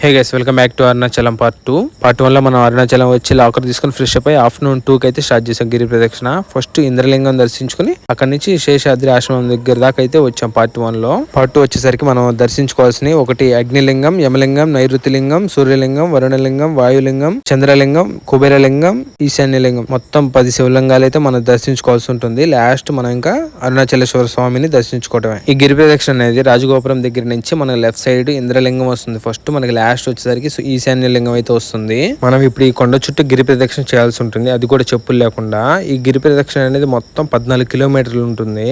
Hey guys welcome back to Arunachalam part two part వన్లో మనం అరుణాచలం వచ్చి లాకర్ తీసుకుని ఫ్రెష్ అప్ అయి ఆఫ్టర్నూన్ టూకి అయితే స్టార్ట్ చేసాం గిరి ప్రదక్షిణ. ఫస్ట్ ఇంద్రలింగం దర్శించుకుని అక్కడ నుంచి శేషాద్రి ఆశ్రమం దగ్గర దాకా అయితే వచ్చాం పార్ట్ వన్లో. పార్ట్ టూ వచ్చేసరికి మనం దర్శించుకోవాల్సిన ఒకటి అగ్నిలింగం యమలింగం నైరుతిలింగం సూర్యలింగం వరుణలింగం వాయులింగం చంద్రలింగం కుబేరలింగం ఈశాన్యలింగం. మొత్తం పది శివలింగాలు అయితే మనం దర్శించుకోవాల్సి ఉంటుంది. లాస్ట్ మనం ఇంకా అరుణాచలేశ్వర స్వామిని దర్శించుకోవటమే. ఈ గిరి ప్రదక్షిణ అనేది రాజగోపురం దగ్గర నుంచి మనకు లెఫ్ట్ సైడ్ ఇంద్రలింగం వస్తుంది. ఫస్ట్ మనకి లాస్ట్ వచ్చేసరికి సో ఈశాన్య లింగం అయితే వస్తుంది. మనం ఇప్పుడు ఈ కొండ చుట్టూ గిరి ప్రదక్షిణ చేయాల్సి ఉంటుంది. అది కూడా చెప్పులు లేకుండా. ఈ గిరి ప్రదక్షిణ అనేది మొత్తం పద్నాలుగు కిలోమీటర్లు ఉంటుంది.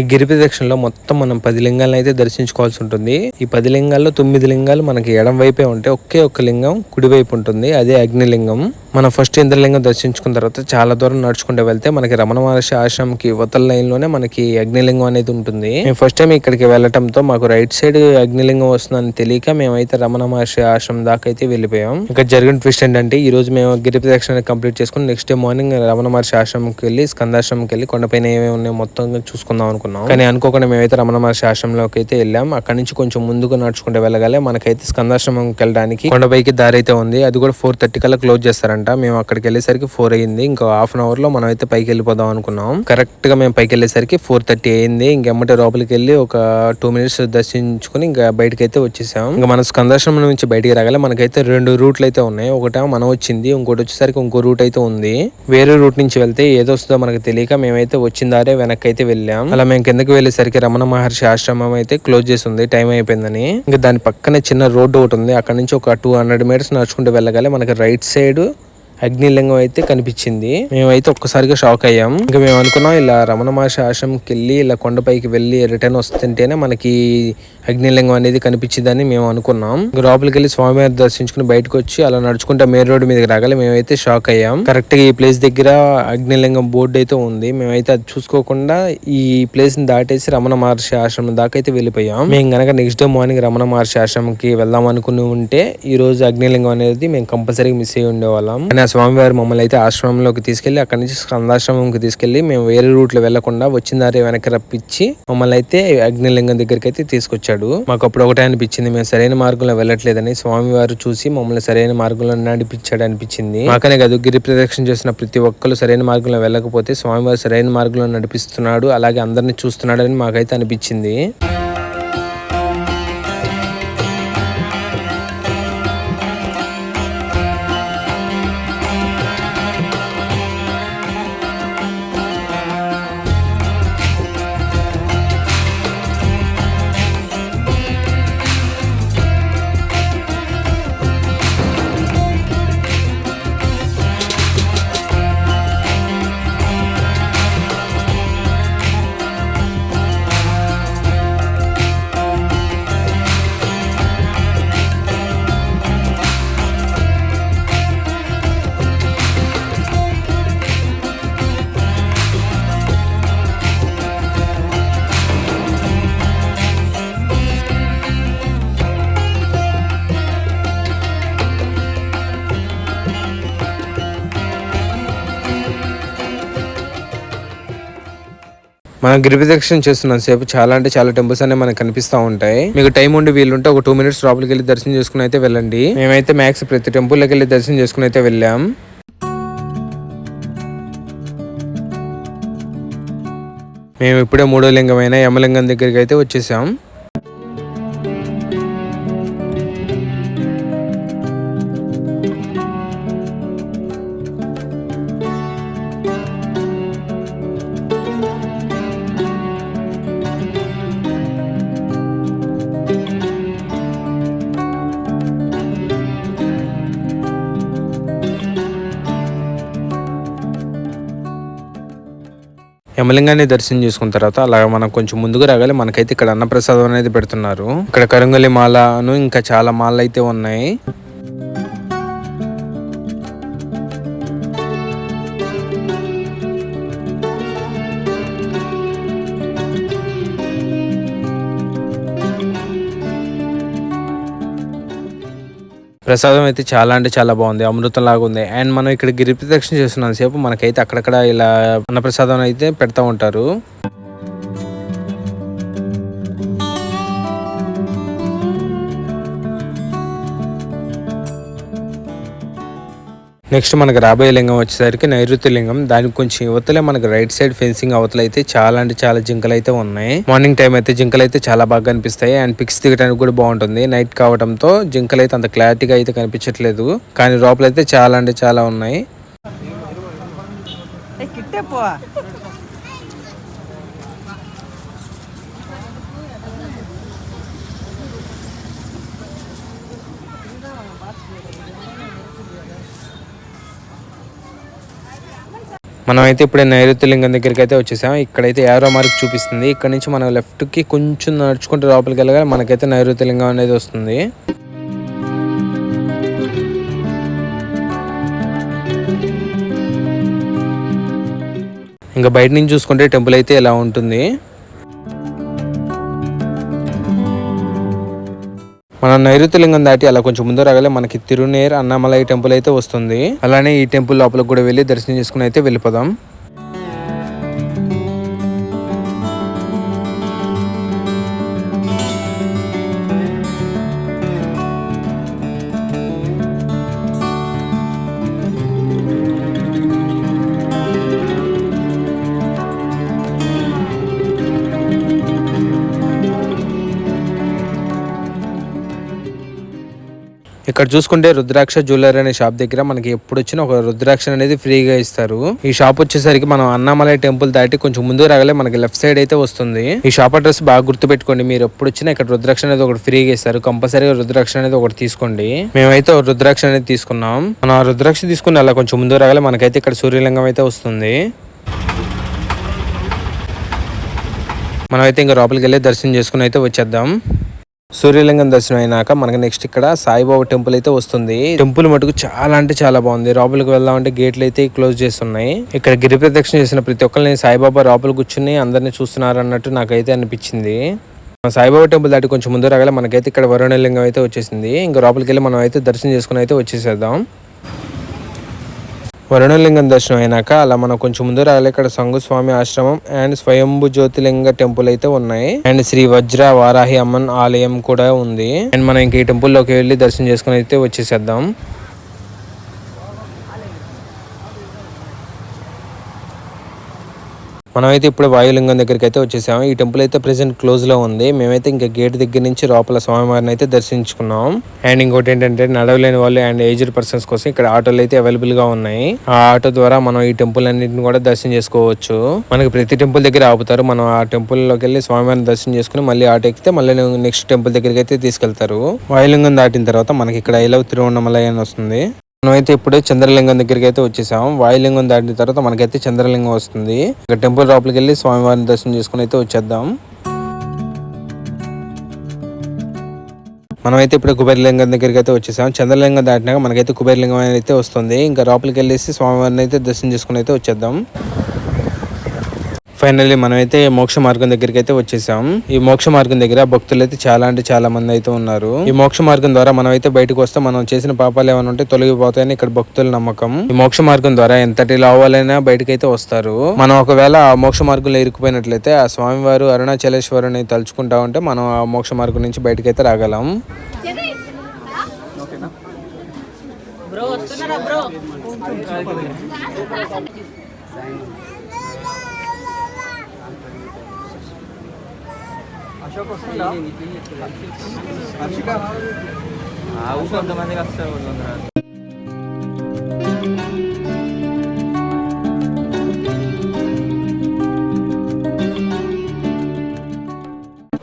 ఈ గిరి ప్రదక్షిణలో మొత్తం మనం పది లింగాలను అయితే దర్శించుకోవాల్సి ఉంటుంది. ఈ పది లింగాల్లో తొమ్మిది లింగాలు మనకి ఎడం వైపే ఉంటాయి ఒకే ఒక్క లింగం కుడివైపు ఉంటుంది. అదే అగ్నిలింగం. మనం ఫస్ట్ ఇంద్రలింగం దర్శించుకున్న తర్వాత చాలా దూరం నడుచుకుంటూ వెళ్తే మనకి రమణ మహర్షి ఆశ్రమంకి ఇవతల లైన్లోనే మనకి అగ్నిలింగం అనేది ఉంటుంది. మేము ఫస్ట్ టైం ఇక్కడికి వెళ్ళటంతో మాకు రైట్ సైడ్ అగ్నిలింగం వస్తుందని తెలియక మేమైతే రమణ మహర్షి ఆశ్రమం దాకా అయితే వెళ్ళిపోయాం. ఇంకా జరిగిన ట్విస్ట్ ఏంటంటే ఈ రోజు మేము గిరి ప్రదక్షిణ కంప్లీట్ చేసుకుని next day morning Ramana Maharshi ఆశ్రమంకి వెళ్ళి స్కందాశ్రమంకి వెళ్ళి కొండపైన ఏమేమి ఉన్నాయో మొత్తం చూసుకుందాం అనుకున్నాం. కానీ అనుకోకుండా మేమైతే రమణ మహర్షి ఆశ్రమంలోకి అయితే వెళ్ళాం. అక్కడ నుంచి కొంచెం ముందుకు నడుచుకుంటూ వెళ్ళగానే మనకైతే స్కందాశ్రమంకి వెళ్ళడానికి కొండపైకి దారి అయితే ఉంది. అది కూడా ఫోర్ థర్టీ కల్లా క్లోజ్ చేస్తారంట. మేము అక్కడికి వెళ్ళేసరికి ఫోర్ అయ్యింది ఇంకా హాఫ్ అన్ అవర్లో మనం అయితే పైకి వెళ్ళిపోదాం అనుకున్నాం. కరెక్ట్గా మేము పైకి వెళ్ళేసరికి ఫోర్ థర్టీ అయింది. ఇంకెమ్మటే లోపలికి వెళ్ళి ఒక టూ మినిట్స్ దర్శించుకుని ఇంకా బయటకి అయితే వచ్చేసాం. ఇంకా మన స్కందాశ్రమం నుంచి బయటికి రాగాలి మనకైతే రెండు రూట్లు అయితే ఉన్నాయి. ఒకటేమో మనం వచ్చింది ఇంకోటి వచ్చేసరికి ఇంకో రూట్ అయితే ఉంది. వేరే రూట్ నుంచి వెళ్తే ఏదో వస్తుందో మనకు తెలియక మేమైతే వచ్చిన దారే వెనక్కి అయితే వెళ్ళాం. అలా మేము కిందకి వెళ్ళేసరికి రమణ మహర్షి ఆశ్రమం అయితే క్లోజ్ చేసి ఉంది టైం అయిపోయిందని. ఇంకా దాని పక్కనే చిన్న రోడ్డు ఒకటి ఉంది. అక్కడ నుంచి ఒక టూ హండ్రెడ్ మీటర్స్ నడుచుకుంటూ వెళ్ళగాలి. మనకి రైట్ సైడ్ అగ్నిలింగం అయితే కనిపించింది. మేమైతే ఒక్కసారిగా షాక్ అయ్యాం. ఇంకా మేము అనుకున్నాం ఇలా రమణ మహర్షి ఆశ్రమంకి వెళ్ళి ఇలా కొండపైకి వెళ్ళి రిటర్న్ వస్తుంటేనే మనకి అగ్నిలింగం అనేది కనిపించిందని మేము అనుకున్నాం. లోపలికి వెళ్ళి స్వామివారి దర్శించుకుని బయటకు వచ్చి అలా నడుచుకుంటే మెయిన్ రోడ్ మీదకి రాగాలి మేమైతే షాక్ అయ్యాం. కరెక్ట్గా ఈ ప్లేస్ దగ్గర అగ్నిలింగం బోర్డు అయితే ఉంది. మేమైతే అది చూసుకోకుండా ఈ ప్లేస్ని దాటేసి రమణ మహర్షి ఆశ్రమం దాకా అయితే వెళ్ళిపోయాం. మేము గనక next day morning Ramana Maharshi ఆశ్రమంకి వెళ్దాం అనుకుని ఉంటే ఈ రోజు అగ్నిలింగం అనేది మేము కంపల్సరీగా మిస్ అయ్యి ఉండేవాళ్ళం. స్వామివారి మమ్మల్ని అయితే ఆశ్రమంలోకి తీసుకెళ్ళి అక్కడ నుంచి స్కందాశ్రమంకి తీసుకెళ్ళి మేము వేరే రూట్లో వెళ్ళకుండా వచ్చిన దారి వెనక రప్పించి మమ్మల్ని అయితే అగ్నిలింగం దగ్గరికి అయితే తీసుకొచ్చాడు. మాకు అప్పుడు ఒకటే అనిపించింది మేము సరైన మార్గంలో వెళ్ళట్లేదని స్వామివారు చూసి మమ్మల్ని సరైన మార్గంలో నడిపించాడు అనిపించింది. మాకనే కాదు గిరి ప్రదక్షిణ చేసిన ప్రతి ఒక్కరు సరైన మార్గంలో వెళ్ళకపోతే స్వామివారు సరైన మార్గంలో నడిపిస్తున్నాడు అలాగే అందరిని చూస్తున్నాడని మాకైతే అనిపించింది. మనం గిరి ప్రదక్షిణ సేపు చాలా అంటే చాలా టెంపుల్స్ అనేవి మనకు కనిపిస్తూ ఉంటాయి. మీకు టైం ఉండి వీలుంటే ఒక టూ మినిట్స్ లోపలికి వెళ్ళి దర్శనం చేసుకుని అయితే వెళ్ళండి. మేమైతే మ్యాక్స్ ప్రతి టెంపుల్లోకి వెళ్ళి దర్శనం చేసుకుని అయితే వెళ్ళాం. మేము ఇప్పుడే మూడో లింగమైన యమలింగం దగ్గరికి అయితే వచ్చేసాం. యమలింగాన్ని దర్శనం చేసుకున్న తర్వాత అలా మనం కొంచెం ముందుకు రాగాలి. మనకైతే ఇక్కడ అన్నప్రసాదం అనేది పెడుతున్నారు. ఇక్కడ కరంగలి మాలను ఇంకా చాలా మాలలు అయితే ఉన్నాయి. ప్రసాదం అయితే చాలా అంటే చాలా బాగుంది అమృతం లాగా ఉంది. అండ్ మనం ఇక్కడ గిరి ప్రదక్షిణ చేస్తున్నాం సేపు మనకైతే అక్కడక్కడ ఇలా అన్నప్రసాదం అయితే పెడతా ఉంటారు. నెక్స్ట్ మనకి రాబోయే లింగం వచ్చేసరికి నైరుతి లింగం. దానికి కొంచెం యువతలే మనకి రైట్ సైడ్ ఫెన్సింగ్ అవతల అయితే చాలా అంటే చాలా జింకలు అయితే ఉన్నాయి. మార్నింగ్ టైం అయితే జింకలు అయితే చాలా బాగా కనిపిస్తాయి. అండ్ పిక్స్ దిగడానికి కూడా బాగుంటుంది. నైట్ కావడంతో జింకలు అయితే అంత క్లారిటీగా అయితే కనిపించట్లేదు. కానీ లోపల అయితే చాలా అంటే చాలా ఉన్నాయి. మనమైతే ఇప్పుడే నైరుతి లింగం దగ్గరికి అయితే వచ్చేసాం. ఇక్కడైతే ఏరో మార్క్ చూపిస్తుంది. ఇక్కడ నుంచి మనం లెఫ్ట్కి కొంచెం నడుచుకుంటూ లోపలికి వెళ్ళగా మనకైతే నైరుతి లింగం అనేది వస్తుంది. ఇంకా బయట నుంచి చూసుకుంటే టెంపుల్ అయితే ఇలా ఉంటుంది? మనం నైరుతి లింగం దాటి అలా కొంచెం ముందు రాగలే మనకి తిరునేర్ అన్నమలై టెంపుల్ అయితే వస్తుంది. అలానే ఈ టెంపుల్ లోపలికి కూడా వెళ్ళి దర్శనం చేసుకుని అయితే వెళ్ళిపోదాం. ఇక్కడ చూసుకుంటే రుద్రాక్ష జ్యువెలరీ అనే షాప్ దగ్గర మనకి ఎప్పుడు వచ్చినా ఒక రుద్రాక్ష అనేది ఫ్రీగా ఇస్తారు. ఈ షాప్ వచ్చేసరికి మనం అన్నామలై టెంపుల్ దాటి కొంచెం ముందు రాగలే మనకి లెఫ్ట్ సైడ్ అయితే వస్తుంది. ఈ షాప్ అడ్రస్ బాగా గుర్తుపెట్టుకోండి. మీరు ఎప్పుడు వచ్చినా ఇక్కడ రుద్రాక్ష అనేది ఒకటి ఫ్రీగా ఇస్తారు. కంపల్సరీగా రుద్రాక్ష అనేది ఒకటి తీసుకోండి. మేమైతే రుద్రాక్ష అనేది తీసుకున్నాం. మనం రుద్రాక్ష తీసుకుని అలా కొంచెం ముందు రాగలే మనకైతే ఇక్కడ సూర్యలింగం అయితే వస్తుంది. మనమైతే ఇంకా లోపలికి వెళ్ళి దర్శనం చేసుకుని అయితే వచ్చేద్దాం. సూర్యలింగం దర్శనం అయినాక మనకి నెక్స్ట్ ఇక్కడ సాయిబాబా టెంపుల్ అయితే వస్తుంది. టెంపుల్ మటుకు చాలా అంటే చాలా బాగుంది. లోపలికి వెళ్దామంటే గేట్లు అయితే క్లోజ్ చేస్తున్నాయి. ఇక్కడ గిరి ప్రదక్షిణ చేసిన ప్రతి ఒక్కరిని సాయిబాబా లోపల కూర్చుని అందరినీ చూస్తున్నారు అన్నట్టు నాకైతే అనిపించింది. సాయిబాబా టెంపుల్ దాటి కొంచెం ముందు రాగల మనకైతే ఇక్కడ వరుణలింగం అయితే వచ్చేసింది. ఇంకా లోపలికి వెళ్ళి మనం అయితే దర్శనం చేసుకుని అయితే వచ్చేసేద్దాం. వరుణలింగం దర్శనం అయినాక అలా మనం కొంచెం ముందు రాగలే ఇక్కడ సంగు స్వామి ఆశ్రమం అండ్ స్వయంభు జ్యోతిలింగ టెంపుల్ అయితే ఉన్నాయి. అండ్ శ్రీ వజ్ర వారాహి అమ్మన్ ఆలయం కూడా ఉంది. అండ్ మనం ఇంక ఈ టెంపుల్లోకి వెళ్ళి దర్శనం చేసుకుని అయితే వచ్చేసేద్దాం. మనమైతే ఇప్పుడు వాయులింగం దగ్గరికి అయితే వచ్చేసాము. ఈ టెంపుల్ అయితే ప్రెసెంట్ క్లోజ్లో ఉంది. మేమైతే ఇంకా గేట్ దగ్గర నుంచి లోపల స్వామివారిని అయితే దర్శించుకున్నాం. అండ్ ఇంకోటి ఏంటంటే నడవలేని వాళ్ళు అండ్ ఏజ్డ్ పర్సన్స్ కోసం ఇక్కడ ఆటోలు అయితే అవైలబుల్గా ఉన్నాయి. ఆ ఆటో ద్వారా మనం ఈ టెంపుల్ అన్నింటిని కూడా దర్శనం చేసుకోవచ్చు. మనకి ప్రతి టెంపుల్ దగ్గర ఆపుతారు. మనం ఆ టెంపుల్లోకి వెళ్ళి స్వామివారిని దర్శనం చేసుకుని మళ్ళీ ఆటో ఎక్కితే మళ్ళీ నెక్స్ట్ టెంపుల్ దగ్గరికి అయితే తీసుకెళ్తారు. వాయులింగం దాటిన తర్వాత మనకి ఇక్కడ ఐలవ్ తిరువన్నమలై అని వస్తుంది. మనమైతే ఇప్పుడే చంద్రలింగం దగ్గరికి అయితే వచ్చేసాం వాయులింగం దాటిన తర్వాత మనకైతే చంద్రలింగం వస్తుంది. ఇక టెంపుల్ లోపలికి వెళ్ళి స్వామివారిని దర్శనం చేసుకుని అయితే వచ్చేద్దాం. మనమైతే ఇప్పుడు కుబేరలింగం దగ్గరికి అయితే వచ్చేసాం చంద్రలింగం దాటినాక మనకైతే కుబేరలింగం అనేది అయితే వస్తుంది. ఇంకా లోపలికి వెళ్ళేసి స్వామివారిని అయితే దర్శనం చేసుకుని అయితే వచ్చేద్దాం. ఫైనల్లీ మనమైతే మోక్ష మార్గం దగ్గరికి అయితే వచ్చేసాం. ఈ మోక్ష మార్గం దగ్గర భక్తులు అయితే చాలా అంటే చాలా మంది అయితే ఉన్నారు. ఈ మోక్ష మార్గం ద్వారా మనం అయితే బయటకు వస్తే మనం చేసిన పాపాలు ఏమైనా ఉంటే తొలగిపోతాయని ఇక్కడ భక్తుల నమ్మకం. ఈ మోక్ష మార్గం ద్వారా ఎంతటి లావాలైనా బయటకు అయితే వస్తారు. మనం ఒకవేళ ఆ మోక్ష మార్గంలో ఇరుక్కుపోయినట్లయితే ఆ స్వామివారు అరుణాచలేశ్వరుని తలుచుకుంటా ఉంటే మనం ఆ మోక్ష మార్గం నుంచి బయటకు అయితే రాగలం. బ్రో వస్తున్నారా బ్రో ఆవు కొంతమందికి వస్తారు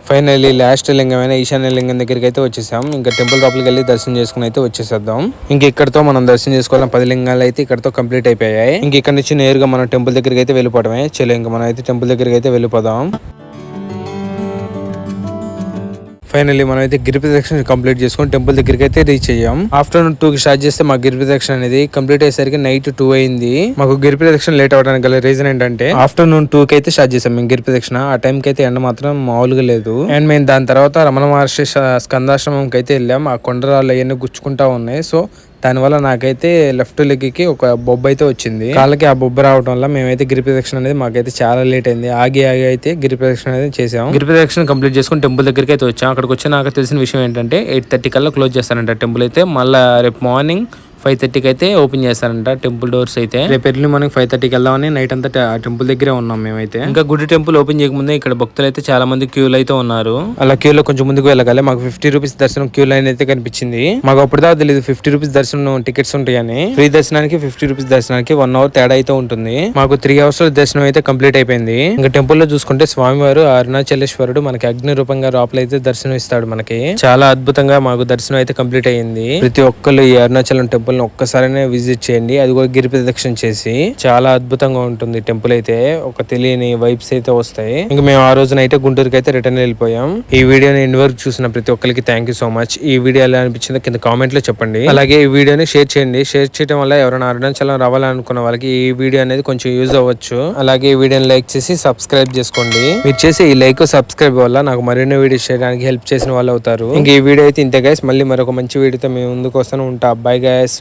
ఫైనల్లీ లాస్ట్ లింగమైన ఈశాన్య లింగం దగ్గరికి అయితే వచ్చేసాం. ఇంకా టెంపుల్ లోపలికి వెళ్ళి దర్శనం చేసుకుని అయితే వచ్చేసేద్దాం. ఇంక ఇక్కడతో మనం దర్శనం చేసుకోవాలని పది లింగాలు అయితే ఇక్కడతో కంప్లీట్ అయిపోయాయి. ఇంక ఇక్కడ నుంచి నేరుగా మనం టెంపుల్ దగ్గరికి అయితే వెళ్ళిపోవడమే. చలో ఇంకా మనం అయితే టెంపుల్ దగ్గరికి అయితే వెళ్ళిపోదాం. ఫైనల్లీ మనం అయితే గిరి ప్రదక్షిణ కంప్లీట్ చేసుకొని టెంపుల్ దగ్గరికి అయితే రీచ్ అయ్యాం. ఆఫ్టర్నూన్ టూ కి స్టార్ట్ చేస్తే మా గిరి ప్రదక్షిణ అనేది కంప్లీట్ అయ్యేసరికి నైట్ టూ అయింది. మాకు గిరి ప్రదక్షిణ లేట్ అవడానికి గల రీజన్ ఏంటంటే ఆఫ్టర్నూన్ టూ కి అయితే స్టార్ట్ చేసాం మేము గిరి ప్రదక్షిణ ఆ టైం కి అయితే ఎండ మాత్రం మామూలుగా లేదు. అండ్ మేము దాని తర్వాత రమణ మహర్షి స్కందాశ్రమంకి అయితే వెళ్ళాం. ఆ కొండరాళ్ళు అవన్నీ గుచ్చుకుంటా ఉన్నాయి. సో దానివల్ల నాకైతే లెఫ్ట్ లెగ్కి ఒక బొబ్బ అయితే వచ్చింది. కాళ్ళకి ఆ బొబ్బ రావడం వల్ల మేమైతే గిరి ప్రదక్షిణ అనేది మాకైతే చాలా లేట్ అయింది. ఆగి ఆగి అయితే గిరి ప్రదక్షిణ అనేది చేసాం. గిరి ప్రదక్షిణ కంప్లీట్ చేసుకుని టెంపుల్ దగ్గరికి అయితే వచ్చాం. అక్కడికి వచ్చి నాకు తెలిసిన విషయం ఏంటంటే ఎయిట్ థర్టీ కల్లా క్లోజ్ చేస్తానంట టెంపుల్ అయితే. మళ్ళీ రేపు మార్నింగ్ ఫైవ్ థర్టీకి అయితే ఓపెన్ చేస్తారంట టెంపుల్ డోర్స్ అయితే. రేపు ఎర్లీ మార్నింగ్ ఫైవ్ థర్టీకి వెళ్దామని నైట్ అంతా టెంపుల్ దగ్గరే ఉన్నాం మేమైతే. ఇంకా గుడి టెంపుల్ ఓపెన్ చేయకముందే ఇక్కడ భక్తులు అయితే చాలా మంది క్యూలు అయితే ఉన్నారు. అలా క్యూలో కొంచెం ముందుకు వెళ్ళగాలి. మాకు ఫిఫ్టీ రూపీస్ దర్శనం క్యూ లైన్ అయితే కనిపించింది. మాకు అప్పుడు దాకా తెలియదు ఫిఫ్టీ రూపీస్ దర్శనం టికెట్స్ ఉంటాయని. ఫ్రీ దర్శనానికి ఫిఫ్టీ రూపీస్ దర్శనానికి వన్ అవర్ తేడా అయితే ఉంటుంది. మాకు త్రీ అవర్స్లో దర్శనం అయితే కంప్లీట్ అయిపోయింది. ఇంకా టెంపుల్లో చూసుకుంటే స్వామివారు అరుణాచలేశ్వరుడు మనకి అగ్ని రూపంగా లోపల అయితే దర్శనం ఇస్తాడు మనకి. చాలా అద్భుతంగా మాకు దర్శనం అయితే కంప్లీట్ అయ్యింది. ప్రతి ఒక్కరు ఈ అరుణాచలం టెంపుల్ టెంపుల్ని ఒక్కసారైనా విజిట్ చేయండి. అది కూడా గిరి ప్రదక్షిణ చేసి చాలా అద్భుతంగా ఉంటుంది టెంపుల్ అయితే. ఒక తెలియని వైబ్స్ అయితే వస్తాయి. ఇంకా మేము ఆ రోజున అయితే గుంటూరుకి అయితే రిటర్న్ వెళ్ళిపోయాం. ఈ వీడియోని ఎండ్ వరకు చూసిన ప్రతి ఒక్కరికి థ్యాంక్ యూ సో మచ్ ఈ వీడియో ఎలా అనిపించిందో కింద కామెంట్లో చెప్పండి. అలాగే ఈ వీడియోని షేర్ చేయండి. షేర్ చేయడం వల్ల ఎవరైనా అరుణాచలం రావాలనుకున్న వాళ్ళకి ఈ వీడియో అనేది కొంచెం యూజ్ అవ్వచ్చు. అలాగే ఈ వీడియోని లైక్ చేసి సబ్స్క్రైబ్ చేసుకోండి. మీరు చేసే ఈ లైక్ సబ్స్క్రైబ్ వల్ల నాకు మరిన్ని వీడియోస్ చేయడానికి హెల్ప్ చేసిన వాళ్ళు అవుతారు. ఇంక ఈ వీడియో అయితే ఇంతే గైస్ మళ్ళీ మరొక మంచి వీడియోతో మేము ముందుకు వస్తాను. ఉంటా. అబ్బాయి గైస్